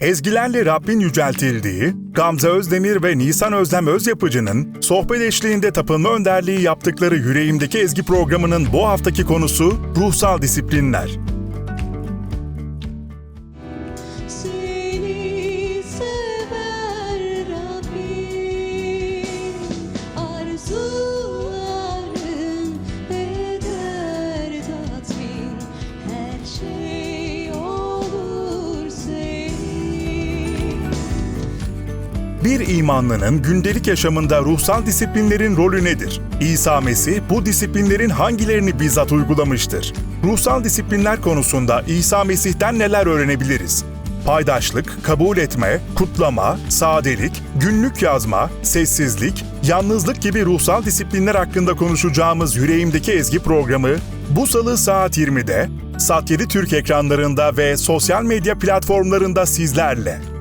Ezgilerle Rabbin yüceltildiği, Gamze Özdemir ve Nisan Özlem Özyapıcı'nın sohbet eşliğinde tapınma önderliği yaptıkları Yüreğimdeki Ezgi programının bu haftaki konusu ruhsal disiplinler. Bir imanlının gündelik yaşamında ruhsal disiplinlerin rolü nedir? İsa Mesih bu disiplinlerin hangilerini bizzat uygulamıştır? Ruhsal disiplinler konusunda İsa Mesih'ten neler öğrenebiliriz? Paydaşlık, kabul etme, kutlama, sadelik, günlük yazma, sessizlik, yalnızlık gibi ruhsal disiplinler hakkında konuşacağımız Yüreğimdeki Ezgi programı bu salı saat 20'de Sat 7 Türk ekranlarında ve sosyal medya platformlarında sizlerle.